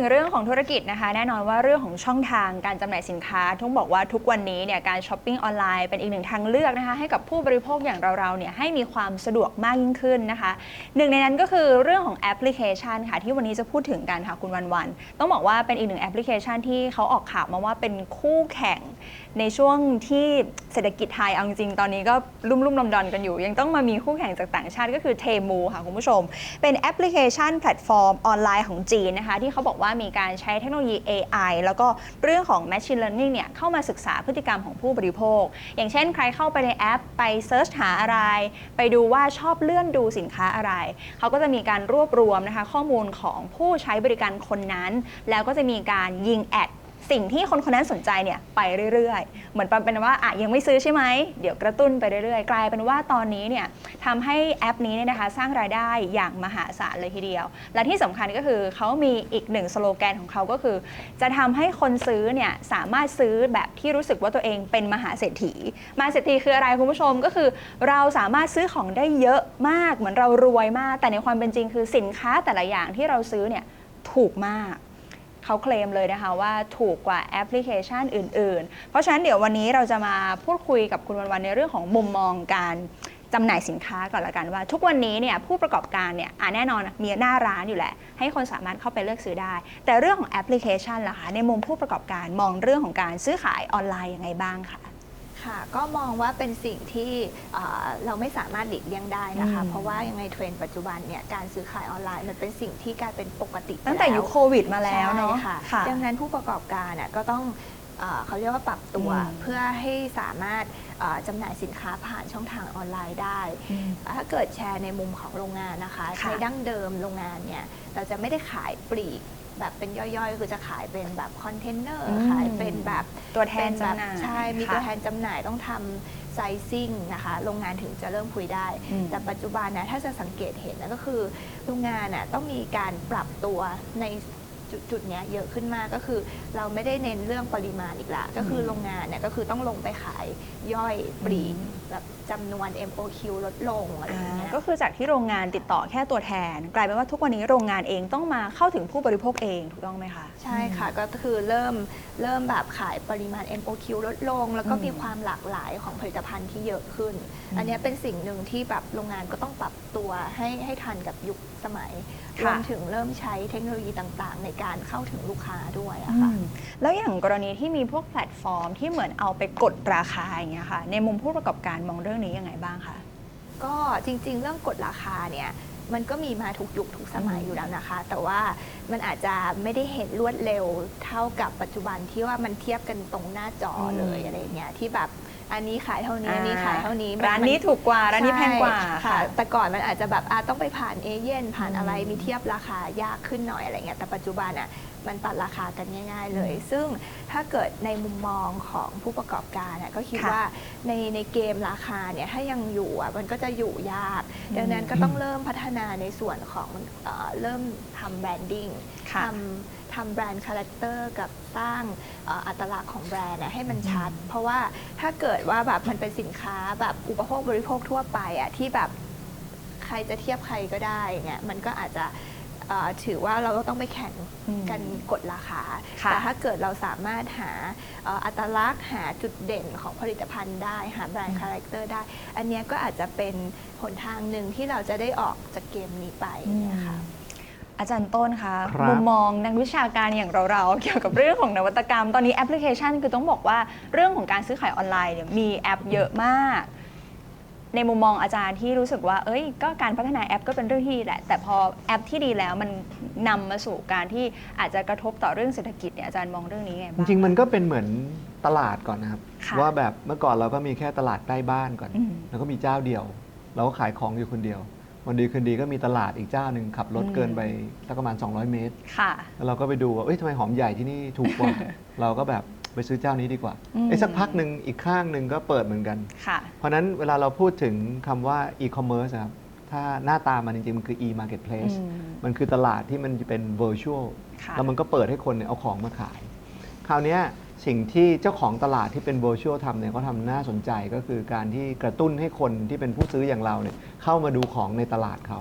ถึงเรื่องของธุรกิจนะคะ แน่นอนว่าเรื่องของช่องทางการจำหน่ายสินค้าต้องบอกว่าทุกวันนี้เนี่ยการช้อปปิ้งออนไลน์เป็นอีกหนึ่งทางเลือกนะคะให้กับผู้บริโภคอย่างเราๆเนี่ยให้มีความสะดวกมากยิ่งขึ้นนะคะ หนึ่งในนั้นก็คือเรื่องของแอปพลิเคชันค่ะที่วันนี้จะพูดถึงกันค่ะคุณวันวันต้องบอกว่าเป็นอีกหนึ่งแอปพลิเคชันที่เขาออกข่าวมาว่าเป็นคู่แข่งในช่วงที่เศรษฐกิจไทยเอาจริงตอนนี้ก็รุ่มรุ่มดอนดอนๆกันอยู่ ยังต้องมามีคู่แข่งจากต่างชาติก็คือเทมูค่ะคุณผู้ชม เป็นแอปพลิเคชันแพลตฟอร์มออนไลน์ของจีนนะคะที่เขาบอกว่ามีการใช้เทคโนโลยี AI แล้วก็เรื่องของ Machine Learning เนี่ยเข้ามาศึกษาพฤติกรรมของผู้บริโภค อย่างเช่นใครเข้าไปในแอปไปเซิร์ชหาอะไร ไปดูว่าชอบเลื่อนดูสินค้าอะไร เขาก็จะมีการรวบรวมนะคะข้อมูลของผู้ใช้บริการคนนั้น แล้วก็จะมีการยิงแอด สิ่งที่คนคนนั้นสนใจเนี่ยไปเรื่อยๆ เหมือนประเป็นว่าอะยังไม่ซื้อใช่ไหมเดี๋ยวกระตุ้นไปเรื่อยๆ กลายเป็นว่าตอนนี้เนี่ยทำให้แอปนี้เนี่ยนะคะสร้างรายได้อย่างมหาศาลเลยทีเดียว และที่สำคัญก็คือเขามีอีกหนึ่งสโลแกนของเขาก็คือ จะทำให้คนซื้อเนี่ยสามารถซื้อแบบที่รู้สึกว่าตัวเองเป็นมหาเศรษฐี มหาเศรษฐีคืออะไรคุณผู้ชมก็คือ เราสามารถซื้อของได้เยอะมากเหมือนเรารวยมาก แต่ในความเป็นจริงคือสินค้าแต่ละอย่างที่เราซื้อเนี่ยถูกมาก เขาเคลมเลยนะคะว่าถูกกว่าแอปพลิเคชันอื่น ๆ เพราะฉะนั้นเดี๋ยววันนี้เราจะมาพูดคุยกับคุณวันวันในเรื่องของมุมมองการจำหน่ายสินค้าก่อนละกันว่า ทุกวันนี้เนี่ยผู้ประกอบการเนี่ยอ่แน่นอนมีหน้าร้านอยู่แหละ ให้คนสามารถเข้าไปเลือกซื้อได้ แต่เรื่องของแอปพลิเคชันล่ะคะในมุมผู้ประกอบการมองเรื่องของการซื้อขายออนไลน์ยังไงบ้างคะ ค่ะก็มองว่าเป็นสิ่งที่เอ่อเราไม่สามารถหลีกเลี่ยงได้นะคะ อืม เพราะว่ายังไงเทรนด์ปัจจุบันเนี่ยการซื้อขายออนไลน์มันเป็นสิ่งที่กลายเป็นปกติไปตั้งแต่ล้ยุคโควิดมาแล้วเนาะ ใช่ค่ะค่ะดังนั้นผู้ประกอบการน่ะก็ต้องเอ่อเขาเรียกว่าปรับตัวอืม เพื่อให้สามารถเอ่อจำหน่ายสินค้าผ่านช่องทางออนไลน์ได้ถ้าเกิดแชร์ในมุมของโรงงานนะคะ ค่ะ ใช้ดั้งเดิมโรงงานเนี่ย เราจะไม่ได้ขายปลีก แบบเป็นย่อยๆ คือจะขายเป็นแบบคอนเทนเนอร์ อืมขายเป็นแบบตัวแทนเป็แบบจำหน่ายใช่มีค่ะตัวแทนจำหน่ายต้องทำไซซิ่งนะคะโรงงานถึงจะเริ่มคุยได้ อืม แต่ปัจจุบันนะถ้าจะสังเกตเห็นนะก็คือโรงงานน่ะต้องมีการปรับตัวใน จุดจุดๆเนี้ยเยอะขึ้นมากก็คือ เราไม่ได้เน้นเรื่องปริมาณอีกละก็คือโรงงานเนี่ยก็คือต้องลงไปขายย่อยปลีกแบบจำนวน MOQ ลดลงอะไรอย่างเงี้ย ก็คือจากที่โรงงานติดต่อแค่ตัวแทน กลายเป็นว่าทุกวันนี้โรงงานเองต้องมาเข้าถึงผู้บริโภคเองถูกต้องไหมคะ ใช่ค่ะ ก็คือเริ่มเริ่มแบบขายปริมาณ MOQ ลดลง แล้วก็อืมมีความหลากหลายของผลิตภัณฑ์ที่เยอะขึ้นอืมอันเนี้ยเป็นสิ่งหนึ่งที่แบบโรงงานก็ต้องปรับตัวให้ให้ทันกับยุคสมัยรค่ะวมถึงเริ่มใช้เทคโนโลยีต่างๆ ในการเข้าถึงลูกค้าด้วยอะอืค่ะมแล้วอย่างกรณีที่มีพวกแพลตฟอร์มที่เหมือนเอาไปกดราคาอย่างเงี้ยค่ะ ในมุมผู้ประกอบการมองเรื่องนี้ยังไงบ้างคะ ก็จริง ๆ เรื่องกฎราคาเนี่ยมันก็มีมาทุกยุคทุกสมัยอืมอยู่แล้วนะคะ แต่ว่ามันอาจจะไม่ได้เห็นรวดเร็วเท่ากับปัจจุบันที่ว่ามันเทียบกันตรงหน้าจอเลยอะไรอย่างเงี้ยที่แบบ อันนี้ขายเท่านี้อันนี้ขายเท่านี้มัร้านนี้ถูกกว่าร้านนี้แพงกว่าใช่ค่ะ แต่ก่อนมันอาจจะแบบอาต้องไปผ่านเอเย่นผ่านอะไรอืมมีเทียบราคายากขึ้นหน่อยอะไรเงี้ยแต่ปัจจุบันอะมันตัดราคากันง่าย ๆ เลย ซึ่งถ้าเกิดในมุมมองของผู้ประกอบการน่ะก็คิดค่ะว่าในในเกมราคาเนี่ยถ้ายังอยู่อะมันก็จะอยู่ยากอืมดังนั้นก็ต้องเริ่มพัฒนาในส่วนของเอ่อเริ่มทำแบรนดิ้งค่ะทำ ทำแบรนด์คาแรคเตอร์กับสร้างเอ่ออัตลักษณ์ของแบรนด์อะให้มันชัด เพราะว่าถ้าเกิดว่าแบบมันเป็นสินค้าแบบอุปโภคบริโภคทั่วไปอะที่แบบใครจะเทียบใครก็ได้เงี้ยมันก็อาจจะเอ่อถือว่าเราก็ต้องไปแข่งอืมกันกดราคา ค่ะ แต่ถ้าเกิดเราสามารถหาเอ่ออัตลักษณ์หาจุดเด่นของผลิตภัณฑ์ได้ หาแบรนด์คาแรคเตอร์ได้ อันเนี้ยก็อาจจะเป็นหนทางหนึ่งที่เราจะได้ออกจากเกมนี้ไปเนี่ยค่ะ อาจารย์ต้นคะครับ มุมมองนักวิชาการอย่างเราๆ เกี่ยวกับเรื่องของนวัตกรรม ตอนนี้แอปพลิเคชันคือต้องบอกว่าเรื่องของการซื้อขายออนไลน์เนี่ยมีแอปเยอะมาก ในมุมมองอาจารย์ที่รู้สึกว่า เอ้ย ก็การพัฒนาแอปก็เป็นเรื่องที่ดีแหละ แต่พอแอปที่ดีแล้วมันนำมาสู่การที่อาจจะกระทบต่อเรื่องเศรษฐกิจเนี่ยอาจารย์มองเรื่องนี้ไงจบ้าง ริงๆ มันก็เป็นเหมือนตลาดก่อนนะครับ ค่ะว่าแบบเมื่อก่อนเราก็มีแค่ตลาดใกล้บ้านก่อน อืม แล้วก็มีเจ้าเดียว เราก็ขายของอยู่คนเดียว วันดีคืนดีก็มีตลาดอีกเจ้าหนึ่งขับรถอืมเกินไปสักประมาณ 200 เมตร ค่ะ แล้วเราก็ไปดูว่าเอ้ยทำไมหอมใหญ่ที่นี่ถูกกว่า เราก็แบบไปซื้อเจ้านี้ดีกว่าอืม ไอ้สักพักหนึ่งอีกข้างหนึ่งก็เปิดเหมือนกัน ค่ะ เพราะฉะนั้นเวลาเราพูดถึงคำว่า e-commerce ครับ ถ้าหน้าตามันจริงๆ มันคือ e-marketplace อืมมันคือตลาดที่มันจะเป็น virtual ค่ะ แล้วมันก็เปิดให้คนเนี่ยเอาของมาขาย คราวเนี้ย สิ่งที่เจ้าของตลาดที่เป็น virtual ทำเนี่ยเขาทำน่าสนใจก็คือการที่กระตุ้นให้คนที่เป็นผู้ซื้ออย่างเราเนี่ยเข้ามาดูของในตลาดเขา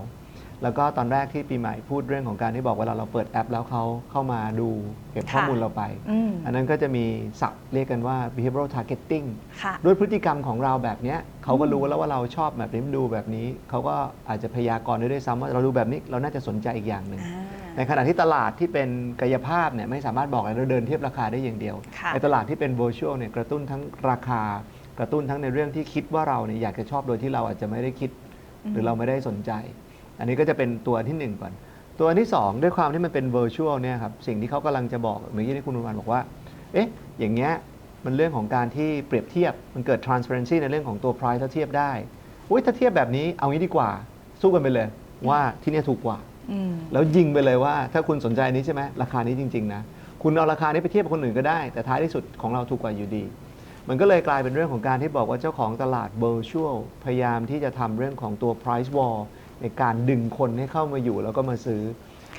แล้วก็ตอนแรกที่ปีใหม่พูดเรื่องของการที่บอกเวลาเราเปิดแอป แล้วเขาเข้ามาดูเก็บข้อมูลเราไปอืมอันนั้นก็จะมีศัพท์เรียกกันว่า behavioral targeting ค่ะด้วยพฤติกรรมของเราแบบเนี้ยเขาก็รู้แล้วว่าเราชอบแบบนี้ดูแบบนี้ เขาก็อาจจะพยากรณ์ได้ด้วยซ้ำว่าเราดูแบบนี้เราน่าจะสนใจอีกอย่างหนึ่งอ่าในขณะที่ตลาดที่เป็นกายภาพเนี่ยไม่สามารถบอกอะไรเราเดินเทียบราคาได้อย่างเดียวค่ะในตลาดที่เป็น virtual เนี่ยกระตุ้นทั้งราคากระตุ้นทั้งในเรื่องที่คิดว่าเราเนี่ยอยากจะชอบโดยที่เราอาจจะไม่ได้คิด หรือเราไม่ได้สนใจ อันนี้ก็จะเป็นตัวที่หนึ่งก่อน ตัวที่สองด้วยความที่มันเป็น virtual เนี่ยครับสิ่งที่เขากำลังจะบอกเมื่อกี้ที่คุณวันบอกว่าเอ๊ะอย่างเงี้ยมันเรื่องของการที่เปรียบเทียบมันเกิด transparency ในเรื่องของตัว price ถ้าเทียบได้อุ้ยถ้าเทียบแบบนี้เอางี้ดีกว่า สู้กันไปเลย ว่าที่เนี่ยถูกกว่าอืมแล้วยิงไปเลยว่า ถ้าคุณสนใจอันนี้ใช่ไหมราคานี้จริง ๆ นะ คุณเอาราคานี้ไปเทียบกับคนอื่นก็ได้ แต่ท้ายที่สุดของเราถูกกว่าอยู่ดี มันก็เลยกลายเป็นเรื่องของการที่บอกว่าเจ้าของตลาด virtual พยายามที่จะทำเรื่องของตัว price war ในการดึงคนให้เข้ามาอยู่แล้วก็มาซื้อ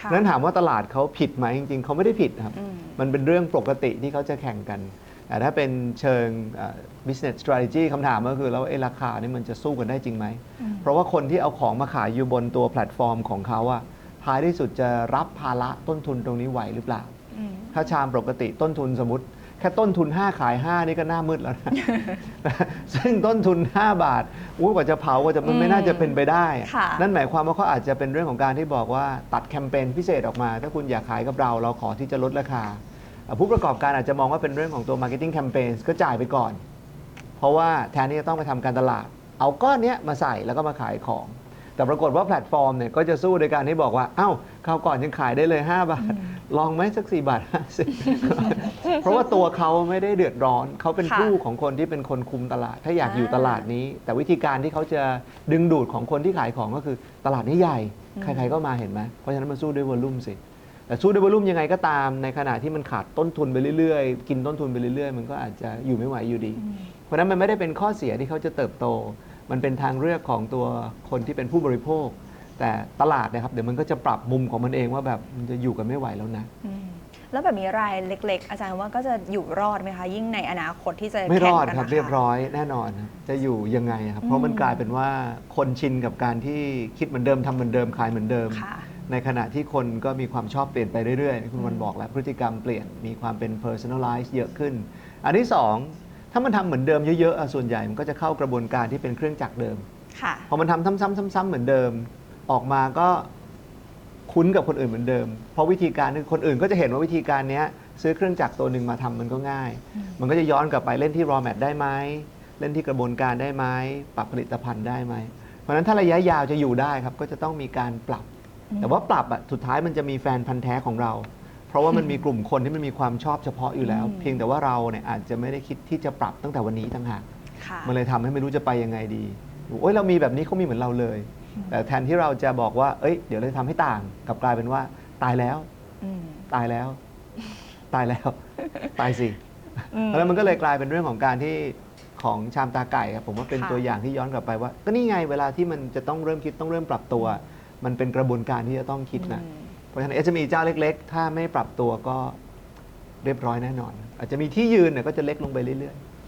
ค่ะนั้นถามว่าตลาดเขาผิดไหมจริง ๆเขาไม่ได้ผิดนะครับอืมมันเป็นเรื่องปกติที่เขาจะแข่งกัน แต่ถ้าเป็นเชิงเอ่อ business strategy คำถามก็คือแล้วไอ้ราคานี่มันจะสู้กันได้จริงไหมอืมเพราะว่าคนที่เอาของมาขายอยู่บนตัวแพลตฟอร์มของเขาอะท้ายที่สุดจะรับภาระต้นทุนตรงนี้ไหวหรือเปล่าอืมถ้าชามปกติต้นทุนสมมติ แค่ต้นทุน 5 ขาย 5 นี่ก็หน้ามืดแล้วนะ ซึ่งต้นทุน 5 บาทอู้กว่าจะเผากว่าจะมันไม่น่าจะเป็นไปได้อะค่ะนั่นหมายความว่าเขาอาจจะเป็นเรื่องของการที่บอกว่าตัดแคมเปญพิเศษออกมา ถ้าคุณอยากขายกับเราเราขอที่จะลดราคาอะผู้ประกอบการอาจจะมองว่าเป็นเรื่องของตัว Marketing Campaign ก็จ่ายไปก่อน เพราะว่าแทนที่จะต้องไปทำการตลาด เอาก้อนเนี้ยมาใส่แล้วก็มาขายของแต่ปรากฏว่าแพลตฟอร์มเนี่ยก็จะสู้โดยการที่บอกว่า เอ้าคราวก่อนยังขายได้เลย 5 บาท ลองไหมสัก4บาท50เพราะว่าตัวเขาไม่ได้เดือดร้อน เขาเป็นค่ะผู้ของคนที่เป็นคนคุมตลาด ถ้าอยากอยู่อ่าตลาดนี้ แต่วิธีการที่เขาจะดึงดูดของคนที่ขายของก็คือตลาดนี้ใหญ่อืมใครๆก็มาเห็นไหมเพราะฉะนั้นมันสู้ด้วยวอลลุ่มสิแต่สู้ด้วยวอลลุ่มยังไงก็ตาม ในขณะที่มันขาดต้นทุนไปเรื่อยๆ กินต้นทุนไปเรื่อยๆ มันก็อาจจะอยู่ไม่ไหวอยู่ดีอืมเพราะฉะนั้นมันไม่ได้เป็นข้อเสียที่เขาจะเติบโต มันเป็นทางเลือกของตัวคนที่เป็นผู้บริโภค แต่ตลาดเนะครับเดี๋ยวมันก็จะปรับมุมของมันเองว่าแบบมันจะอยู่กันไม่ไหวแล้วนะ อืมแล้วแบบนี้รายเล็ก ๆ อาจารย์ว่าก็จะอยู่รอดไหมคะ ยิ่งในอนาคตที่จะไม่รอดแข่งกันครับนะะเรียบร้อยแน่นอนครับจะอยู่ยังไงครับ เพราะมันอืมกลายเป็นว่าคนชินกับการที่คิดเหมือนเดิมทำเหมือนเดิมขายเหมือนเดิม ค่ะ ในขณะที่คนก็มีความชอบเปลี่ยนไปเรื่อยๆ คุณวันอืม บอกแล้วพฤติกรรมเปลี่ยนมีความเป็น personalize เยอะขึ้น อันที่สองถ้ามันทำเหมือนเดิมเยอะๆอะส่วนใหญ่มันก็จะเข้ากระบวนการที่เป็นเครื่องจักรเดิม ค่ะ พอมันทำซ้ำๆๆๆเหมือนเดิม ออกมาก็คุ้นกับคนอื่นเหมือนเดิม เพราะวิธีการคือคนอื่นก็จะเห็นว่าวิธีการเนี้ยซื้อเครื่องจักรตัวหนึ่งมาทำมันก็ง่ายอืมมันก็จะย้อนกลับไปเล่นที่ raw mat ได้ไหมเล่นที่กระบวนการได้ไหมปรับผลิตภัณฑ์ได้ไหมเพราะฉะนั้นถ้าระยะยาวจะอยู่ได้ครับก็จะต้องมีการปรับ แต่ว่าปรับอะสุดท้ายมันจะมีแฟนพันธ์แท้ของเรา เพราะว่ามันมีกลุ่มคนที่มันมีความชอบเฉพาะอยู่แล้วอืมเพียงแต่ว่าเราเนี่ยอาจจะไม่ได้คิดที่จะปรับตั้งแต่วันนี้ต่างหากค่ะมันเลยทำให้ไม่รู้จะไปยังไงดีโอ้ยเรามีแบบนี้เขามีเหมือนเราเลยอืม แต่แทนที่เราจะบอกว่า เอ้ย เดี๋ยวเราจะทำให้ต่างกลับกลายเป็นว่าตายแล้ว อืม ตายแล้ว ตายแล้ว ตายสิอืมแล้วมันก็เลยกลายเป็นเรื่องของการที่ของชามตาไก่ครับผมว่าเป็นค่ะ ตัวอย่างที่ย้อนกลับไปว่า ก็นี่ไงเวลาที่มันจะต้องเริ่มคิดต้องเริ่มปรับตัว มันเป็นกระบวนการที่จะต้องคิดนะอืม เพราะฉะนั้น SME เจ้าเล็ก ๆ ถ้าไม่ปรับตัวก็เรียบร้อยแน่นอน อาจจะมีที่ยืนเนี่ยก็จะเล็กลงไปเรื่อยๆ